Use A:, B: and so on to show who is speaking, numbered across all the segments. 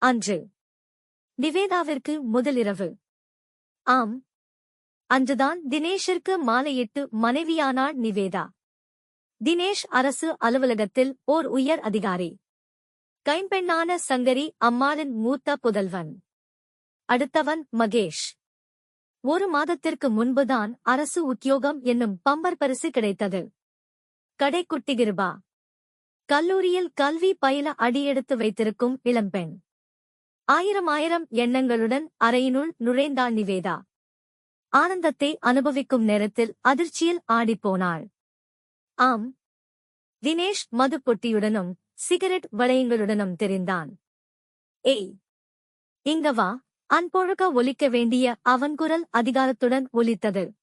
A: அன்று. நிவேதாவிற்கு முதலிரவு. ஆம். அன்றுதான் தினேஷிற்கு மாலையிட்டு மனைவியானாள் நிவேதா. தினேஷ் அரசு அலுவலகத்தில் ஓர் உயர் அதிகாரி. கைம்பெண்ணான சங்கரி அம்மாளின் மூத்த புதல்வன். அடுத்தவன் மகேஷ். ஒரு மாதத்திற்கு முன்புதான் அரசு உத்தியோகம் என்னும் பம்பர் பரிசு கிடைத்தது. கடைக்குட்டி கிருபா. கல்லூரியில் கல்வி பயில அடியெடுத்து வைத்திருக்கும் இளம்பெண். ஆயிரம் ஆயிரம் எண்ணங்களுடன் அறையினுள் நுழைந்தாள் நிவேதா. ஆனந்தத்தை அனுபவிக்கும் நேரத்தில் அதிர்ச்சியில் ஆடிப்போனாள். ஆம். தினேஷ் மதுப்பொட்டியுடனும் சிகரெட் வளையங்களுடனும் தெரிந்தான். ஏய். இங்க வா. அன்பொழுக ஒலிக்க வேண்டிய அவன் குரல் அதிகாரத்துடன் ஒலித்தது.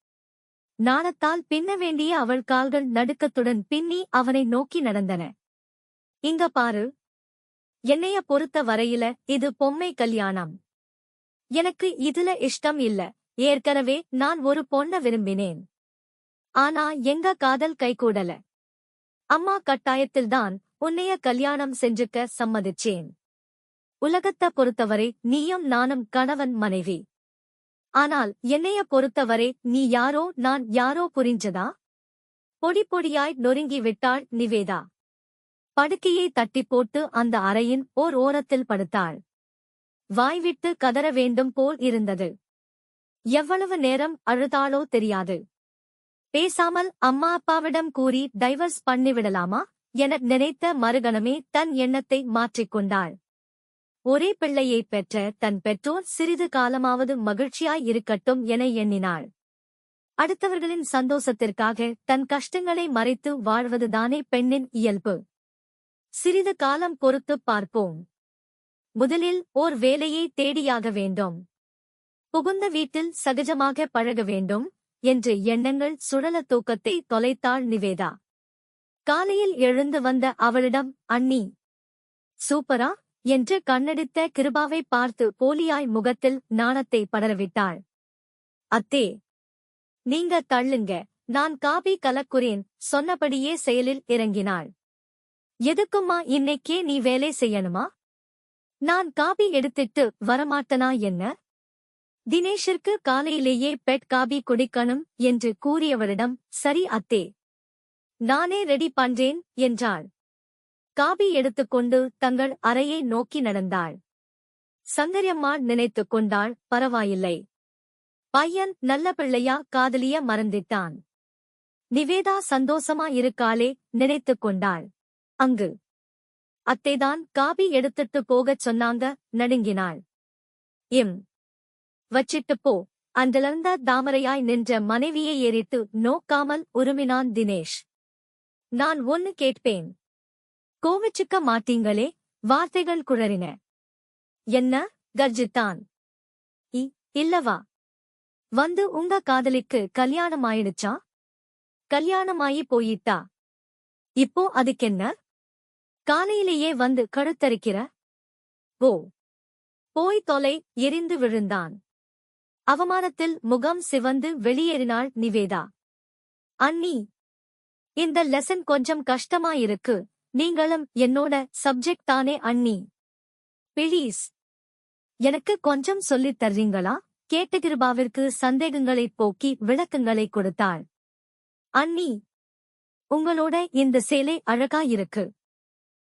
A: நாணத்தால் பின்ன வேண்டிய அவள் கால்கள் நடுக்கத்துடன் பின்னி அவனை நோக்கி நடந்தன. இங்க பாரு. என்னைய பொறுத்த வரையில இது பொம்மை கல்யாணம். எனக்கு இதுல இஷ்டம் இல்ல. ஏற்கனவே நான் ஒரு பொண்ண விரும்பினேன். ஆனா எங்க காதல் கைகூடல. அம்மா கட்டாயத்தில்தான் உன்னைய கல்யாணம் செஞ்சுக்க சம்மதிச்சேன். உலகத்த பொறுத்தவரை நீயும் நானும் கணவன் மனைவி. ஆனால் என்னைய பொறுத்தவரை நீ யாரோ நான் யாரோ புரிஞ்சதா? பொடி பொடியாய் நொறுங்கி விட்டாள் நிவேதா. படுக்கையை தட்டி போட்டு அந்த அறையின் ஓர் ஓரத்தில் படுத்தாள். வாய்விட்டு கதற வேண்டும் போல் இருந்தது. எவ்வளவு நேரம் அழுதாளோ தெரியாது. பேசாமல் அம்மா அப்பாவிடம் கூறி டைவர்ஸ் பண்ணிவிடலாமா என நினைத்த மறுகணமே தன் எண்ணத்தை மாற்றிக்கொண்டாள் ஒரே பிள்ளையை பெற்ற தன் பெற்றோர் சிறிது காலமாவது மகிழ்ச்சியாய் இருக்கட்டும் என எண்ணினாள். அடுத்தவர்களின் சந்தோஷத்திற்காக தன் கஷ்டங்களை மறைத்து வாழ்வதுதானே பெண்ணின் இயல்பு. சிறிது காலம் பொறுத்துப் பார்ப்போம். முதலில் ஓர் வேலையை தேடியாக வேண்டும். புகுந்த வீட்டில் சகஜமாக பழக வேண்டும் என்று எண்ணங்கள் சுழல தூக்கத்தை தொலைத்தாள் நிவேதா. காலையில் எழுந்து வந்த அவளிடம் அண்ணி சூப்பரா? என்று கண்ணடித்த கிருபாவை பார்த்து போலியாய் முகத்தில் நாணத்தை படரவிட்டாள். அத்தே நீங்க தள்ளுங்க. நான் காபி கலக்குறேன் சொன்னபடியே செயலில் இறங்கினாள். எதுக்கும்மா இன்னைக்கே நீ வேலை செய்யணுமா? நான் காபி எடுத்துட்டு வரமாட்டனா என்ன? தினேஷிற்கு காலையிலேயே பெட் காபி குடிக்கணும் என்று கூறியவரிடம் சரி அத்தே நானே ரெடி பண்றேன் என்றாள். காபி எடுத்துக்கொண்டு தங்கள் அறையை நோக்கி நடந்தாள். சங்கரியம்மாள் நினைத்துக் கொண்டாள் பரவாயில்லை. பையன் நல்ல பிள்ளையா காதலிய மறந்திட்டான். நிவேதா சந்தோஷமா இருக்காளே நினைத்துக் கொண்டாள். அங்கு. அத்தைதான் காபி எடுத்துட்டு போகச் சொன்னாங்க நடுங்கினாள். எம். வச்சிட்டு போ. அன்றிலிருந்த தாமரையாய் நின்ற மனைவியை ஏறித்து நோக்காமல் உருமினான் தினேஷ். நான் ஒன்னு கேட்பேன். கோவிச்சுக்க மாட்டீங்களே வார்த்தைகள் குழறின. என்ன? கர்ஜித்தான். இ இல்லவா? வந்து உங்க காதலிக்கு கல்யாணமாயிடுச்சா? கல்யாணமாயி போயிட்டா? இப்போ அதுக்கென்ன? காலையிலேயே வந்து கழுத்தரிக்கிற ஓ. போய் தொலை எரிந்து விழுந்தான். அவமானத்தில் முகம் சிவந்து வெளியேறினாள் நிவேதா. அண்ணி இந்த லெசன் கொஞ்சம் கஷ்டமாயிருக்கு. நீங்களும் என்னோட சப்ஜெக்ட் தானே அண்ணி. பிளீஸ். எனக்கு கொஞ்சம் சொல்லித் தர்றீங்களா? கேட்டகிருபாவிற்கு சந்தேகங்களைப் போக்கி விளக்கங்களை கொடுத்தாள். அண்ணி உங்களோட இந்த சேலை அழகா இருக்கு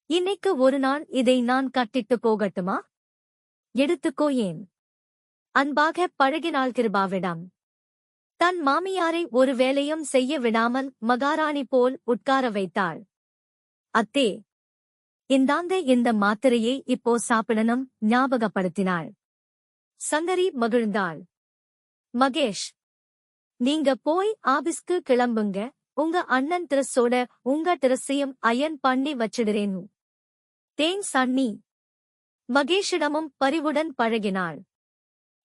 A: இன்னைக்கு ஒரு நாள் இதை நான் கட்டிட்டு போகட்டுமா? எடுத்துக்கோ ஏன்? அன்பாக பழகினாள் கிருபாவிடம். தன் மாமியாரை ஒரு வேலையும் செய்ய விடாமல் மகாராணி போல் உட்கார வைத்தாள். அத்தே இந்தாந்த இந்த மாத்திரையை இப்போ சாப்பிடணும் ஞாபகப்படுத்தினாள். சங்கரி மகிழ்ந்தாள். மகேஷ் நீங்க போய் ஆபீஸ்க்கு கிளம்புங்க. உங்க அண்ணன் திரஸோட உங்க டிரஸையும் அயன் பண்ணி வச்சிடுறேன். தேன் சன்னி. மகேஷிடமும் பரிவுடன் பழகினாள்.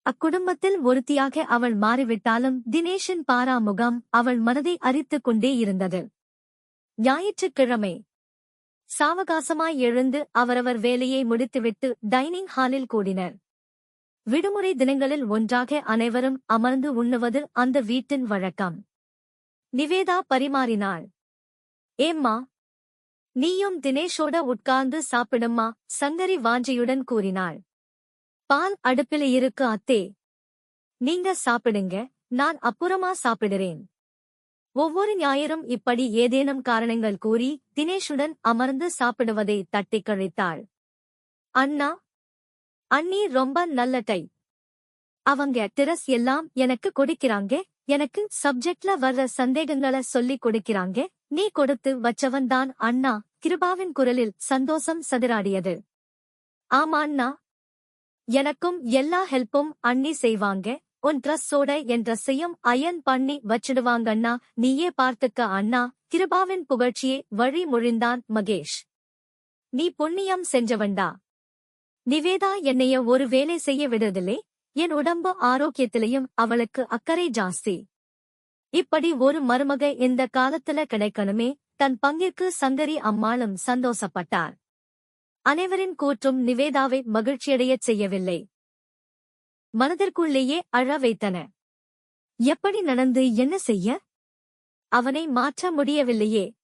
A: அக்குடும்பத்தில் ஒருத்தியாக அவள் மாறிவிட்டாலும் தினேஷின் பாராமுகம் அவள் மனதை அரித்துக் கொண்டே இருந்தது. ஞாயிற்றுக்கிழமை. சாவகாசமாய் எழுந்து அவரவர் வேலையை முடித்துவிட்டு டைனிங் ஹாலில் கூடினர். விடுமுறை தினங்களில் ஒன்றாக அனைவரும் அமர்ந்து உண்ணுவது அந்த வீட்டின் வழக்கம். நிவேதா பரிமாறினாள். ஏம்மா நீயும் தினேஷோட உட்கார்ந்து சாப்பிடும்மா சங்கரி வாஞ்சியுடன் கூறினாள். பால் அடுப்பில இருக்கு அத்தே. நீங்க சாப்பிடுங்க நான் அப்புறமா சாப்பிடுறேன். ஒவ்வொரு ஞாயிறும் இப்படி ஏதேனும் காரணங்கள் கூறி தினேஷுடன் அமர்ந்து சாப்பிடுவதை தட்டிக் கழித்தாள். அண்ணா அண்ணி ரொம்ப நல்ல டை. அவங்க டிரஸ் எல்லாம் எனக்கு கொடுக்கிறாங்க எனக்கு சப்ஜெக்ட்ல வர்ற சந்தேகங்களை சொல்லிக் கொடுக்கிறாங்க நீ கொடுத்து வச்சவன்தான் அண்ணா. கிருபாவின் குரலில் சந்தோஷம் சதிராடியது. ஆமா அண்ணா. எனக்கும் எல்லா ஹெல்ப்பும் அண்ணி செய்வாங்க. உன் ட்ரெஸ்ஸோட என் ட்ரெஸ்ஸையும் அயன் பண்ணி வச்சிடுவாங்கண்ணா. நீயே பார்த்துக்க அண்ணா. கிருபாவின் புகழ்ச்சியே வழி மொழிந்தான் மகேஷ். நீ புண்ணியம் செஞ்சவன்டா. நிவேதா என்னைய ஒரு வேலை செய்ய விடுறதில்லை. என் உடம்பு ஆரோக்கியத்திலையும் அவளுக்கு அக்கறை ஜாஸ்தி. இப்படி ஒரு மருமக இந்த காலத்துல கிடைக்கணுமே. தன் பங்கிற்கு சங்கரி அம்மாளும் சந்தோஷப்பட்டார். அனைவரின் கூற்றும் நிவேதாவை மகிழ்ச்சியடையச் செய்யவில்லை. மனதிற்குள்ளேயே அழ வைத்தன. எப்படி நடந்து என்ன செய்ய? அவனை மாற்ற முடியவில்லையே.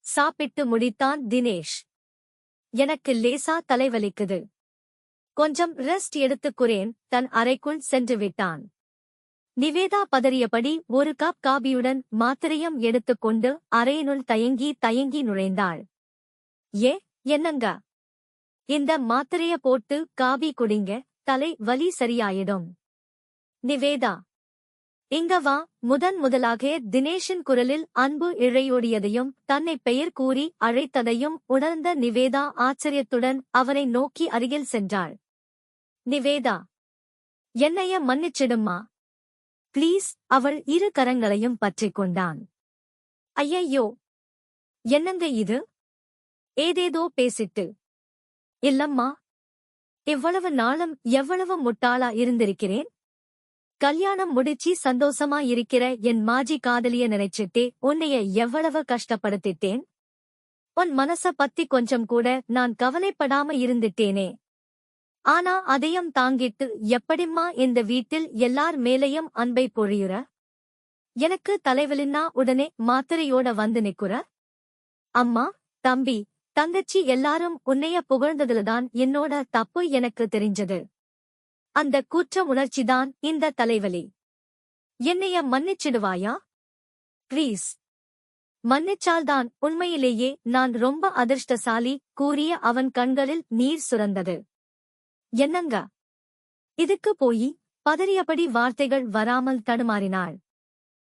A: சாப்பிட்டு முடித்தான் தினேஷ். எனக்கு லேசா தலைவலிக்குது. கொஞ்சம் ரெஸ்ட் எடுத்துக்குறேன் தன் அறைக்குள் சென்று விட்டான். நிவேதா பதறியபடி ஒரு கப் காபியுடன் மாத்திரையும் எடுத்துக்கொண்டு அறையினுள் தயங்கி தயங்கி நுழைந்தாள். ஏ என்னங்க? இந்த மாத்திரைய போட்டு காபி குடிங்க தலை வலி சரியாயிடும். நிவேதா இங்க வா. முதன் முதலாக தினேஷின் குரலில் அன்பு இழையோடியதையும் தன்னை பெயர் கூறி அழைத்ததையும் உணர்ந்த நிவேதா ஆச்சரியத்துடன் அவனை நோக்கி அருகில் சென்றாள். நிவேதா என்னைய மன்னிச்சிடுமா ப்ளீஸ் அவள் இரு கரங்களையும் பற்றிக் கொண்டான். ஐயையோ! என்னங்க இது? ஏதேதோ பேசிட்டு. இல்லம்மா இவ்வளவு நாளும் எவ்வளவு முட்டாளா இருந்திருக்கிறேன்? கல்யாணம் முடிச்சி சந்தோஷமா இருக்கிற என் மாஜி காதலிய நினைச்சிட்டே உன்னைய எவ்வளவு கஷ்டப்படுத்திட்டேன்? உன் மனச பத்தி கொஞ்சம் கூட நான் கவலைப்படாம இருந்துட்டேனே. ஆனா அதையும் தாங்கிட்டு எப்படிம்மா இந்த வீட்டில் எல்லார் மேலையும் அன்பை பொழியுற? எனக்கு தலைவலின்னா உடனே மாத்திரையோட வந்து நிக்குற? அம்மா தம்பி தங்கச்சி எல்லாரும் உன்னைய புகழ்ந்ததுலதான் என்னோட தப்பு எனக்கு தெரிஞ்சது. அந்த கூற்ற உணர்ச்சிதான் இந்த தலைவலி. என்னைய மன்னிச்சிடுவாயா? ப்ளீஸ் மன்னிச்சால்தான் உண்மையிலேயே நான் ரொம்ப அதிர்ஷ்டசாலி கூறிய அவன் கண்களில் நீர் சுரந்தது. என்னங்க? இதுக்கு போயி பதறியபடி வார்த்தைகள் வராமல் தடுமாறினாள்.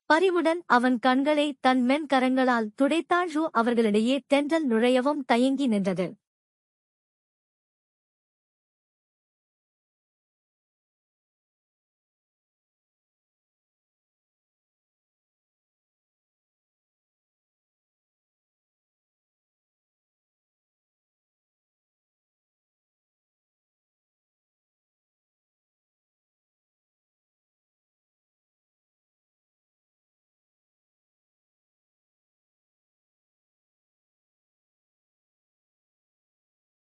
A: பரிவுடன் அவன் கண்களை தன் மென்கரங்களால் துடைத்தாள் அவர்களிடையே தென்றல் நுழையவும் தயங்கி நின்றது.